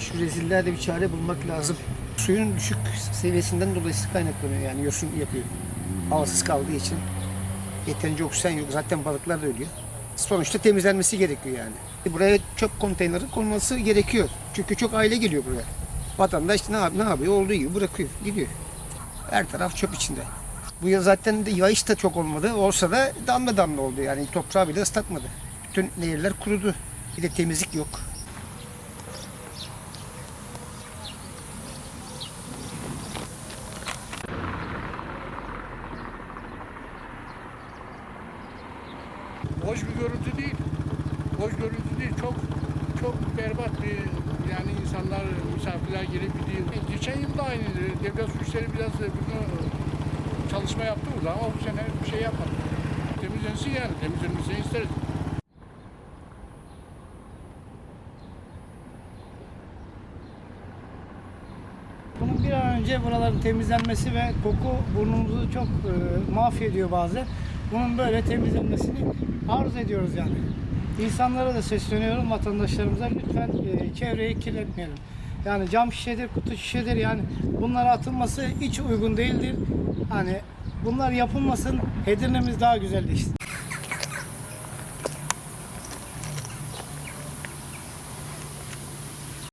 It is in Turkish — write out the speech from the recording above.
Şu rezilliğe de bir çare bulmak lazım. Suyun düşük seviyesinden dolayı kaynaklanıyor yani yosun yapıyor. Havasız kaldığı için. Yeterince oksijen yok. Zaten balıklar da ölüyor. Sonuçta temizlenmesi gerekiyor yani. Buraya çöp konteyneri konması gerekiyor. Çünkü çok aile geliyor buraya. Vatandaş ne, yap- ne yapıyor? Olduğu gibi bırakıyor, gidiyor. Her taraf çöp içinde. Bu yıl zaten de yağış da çok olmadı. Olsa da damla damla oldu yani toprağı bile ıslatmadı. Bütün nehirler kurudu. Bir de temizlik yok. Hoş bir görüntü değil. Hoş görüntü değil. Çok çok berbat bir yani insanlar misafirler gelip gidiyor. E, Geçen yıl da aynıydı. Devlet su biraz bunu çalışma yaptı burada ama bu sene bir şey yapmadı. Temizlensin yani. Temizlenmesini isteriz. Bunun bir an önce buraların temizlenmesi ve koku burnumuzu çok e, mahvediyor bazen. Bunun böyle temizlenmesini arz ediyoruz yani. İnsanlara da sesleniyorum vatandaşlarımıza lütfen e, çevreyi kirletmeyelim. Yani cam şişedir, kutu şişedir yani bunlara atılması hiç uygun değildir. Hani bunlar yapılmasın, Edirne'miz daha güzelleşsin.